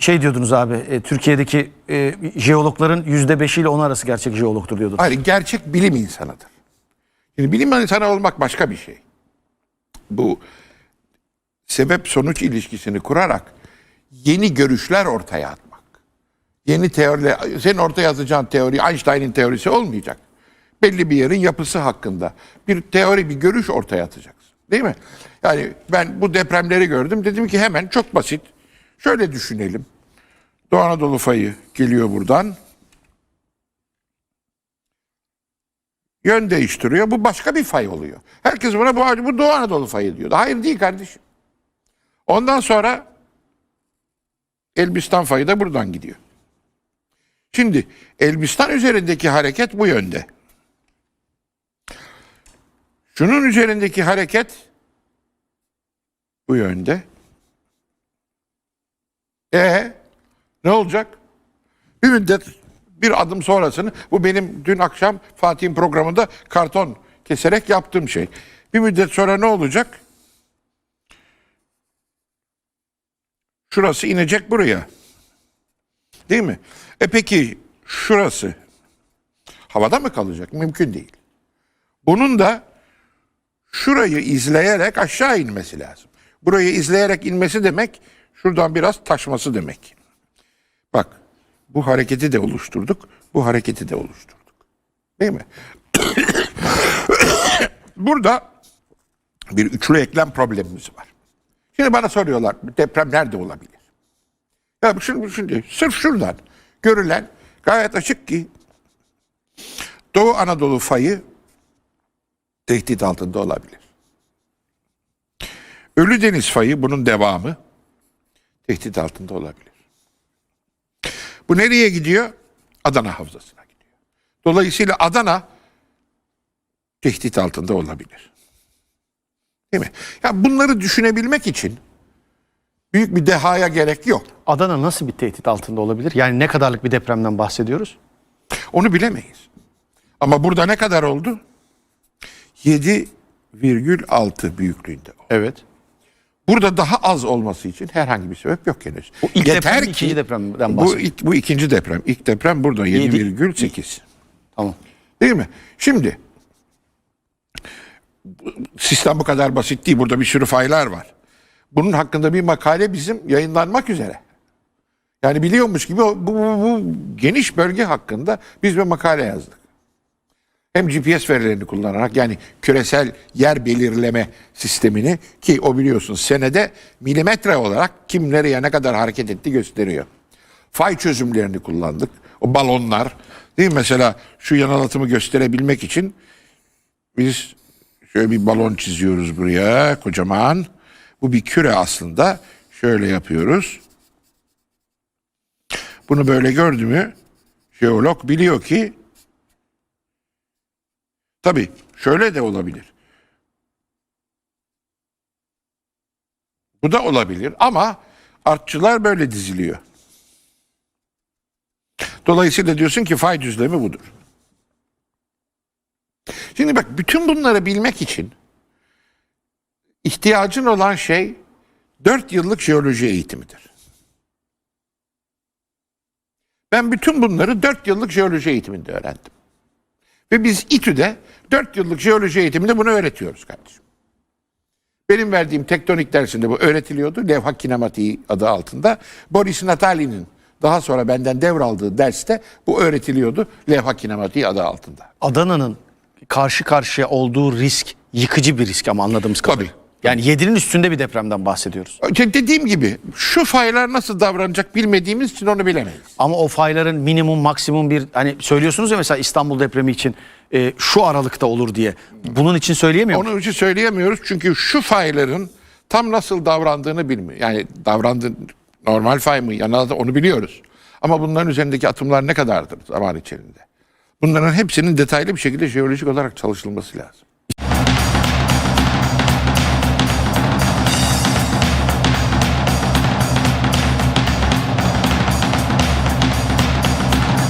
Şey diyordunuz abi, e, Türkiye'deki e, jeologların yüzde beşiyle on arası gerçek jeologtur diyordunuz. Hayır gerçek bilim insanıdır. Şimdi bilim insanı olmak başka bir şey. Bu sebep sonuç ilişkisini kurarak yeni görüşler ortaya atmak. Yeni teoriler, senin ortaya atacağın teori Einstein'in teorisi olmayacak. Belli bir yerin yapısı hakkında bir teori, bir görüş ortaya atacaksın. Değil mi? Yani ben bu depremleri gördüm. Dedim ki hemen çok basit. Şöyle düşünelim. Doğu Anadolu fayı geliyor buradan. yön değiştiriyor. Bu başka bir fay oluyor. Herkes buna bu, bu Doğu Anadolu fayı diyor. Hayır değil kardeşim. Ondan sonra Elbistan fayı da buradan gidiyor. Şimdi Elbistan üzerindeki hareket bu yönde. Şunun üzerindeki hareket bu yönde. E ne olacak? Bir müddet bir adım sonrasını bu benim dün akşam Fatih'in programında karton keserek yaptığım şey. Bir müddet sonra ne olacak? Şurası inecek buraya. Değil mi? E peki şurası havada mı kalacak? Mümkün değil. Bunun da şurayı izleyerek aşağı inmesi lazım. Burayı izleyerek inmesi demek şuradan biraz taşması demek. Bak bu hareketi de oluşturduk. Bu hareketi de oluşturduk. Değil mi? Burada bir üçlü eklem problemimiz var. Şimdi bana soruyorlar deprem nerede olabilir? Ya şimdi, şimdi sırf şuradan görülen gayet açık ki Doğu Anadolu fayı tehdit altında olabilir. Ölü Deniz fayı bunun devamı tehdit altında olabilir. Bu nereye gidiyor? Adana Havzası'na gidiyor. Dolayısıyla Adana tehdit altında olabilir. Değil mi? Ya bunları düşünebilmek için büyük bir dehaya gerek yok. Adana nasıl bir tehdit altında olabilir? Yani ne kadarlık bir depremden bahsediyoruz? Onu bilemeyiz. Ama burada ne kadar oldu? 7,6 büyüklüğünde. Evet. Burada daha az olması için herhangi bir sebep yok henüz. Bu ilk deprem mi, ikinci depremden bu, ilk- bu ikinci deprem. İlk deprem burada 7,8. Tamam. Değil mi? Şimdi sistem bu kadar basit değil. Burada bir sürü faylar var. Bunun hakkında bir makale bizim yayınlanmak üzere. Yani biliyormuş gibi bu, bu, bu geniş bölge hakkında biz bir makale yazdık. Hem GPS verilerini kullanarak yani küresel yer belirleme sistemini ki o biliyorsun senede milimetre olarak kim nereye ne kadar hareket etti gösteriyor. Fay çözümlerini kullandık. O balonlar değil mi? Mesela şu yanılatımı gösterebilmek için biz şöyle bir balon çiziyoruz buraya kocaman. Bu bir küre aslında. Şöyle yapıyoruz. Bunu böyle gördü mü jeolog biliyor ki tabii şöyle de olabilir. Bu da olabilir ama artçılar böyle diziliyor. Dolayısıyla diyorsun ki fay düzlemi budur. Şimdi bak bütün bunları bilmek için ihtiyacın olan şey 4 yıllık jeoloji eğitimidir. Ben bütün bunları 4 yıllık jeoloji eğitiminde öğrendim. Ve biz İTÜ'de 4 yıllık jeoloji eğitiminde bunu öğretiyoruz kardeşim. Benim verdiğim tektonik dersinde bu öğretiliyordu. Levha kinematiği adı altında. Boris Natali'nin daha sonra benden devraldığı derste bu öğretiliyordu. Levha kinematiği adı altında. Adana'nın karşı karşıya olduğu risk yıkıcı bir risk ama anladığımız kadarıyla. Tabii. Yani 7'nin üstünde bir depremden bahsediyoruz. Dediğim gibi şu faylar nasıl davranacak bilmediğimiz için onu bilemeyiz. Ama o fayların minimum maksimum bir hani söylüyorsunuz ya mesela İstanbul depremi için e, şu aralıkta olur diye. Bunun için söyleyemiyor musunuz? Onun için söyleyemiyoruz çünkü şu fayların tam nasıl davrandığını bilmiyor. Yani davrandığı normal fay mı yanal onu biliyoruz. Ama bunların üzerindeki atımlar ne kadardır zaman içerisinde? Bunların hepsinin detaylı bir şekilde jeolojik olarak çalışılması lazım.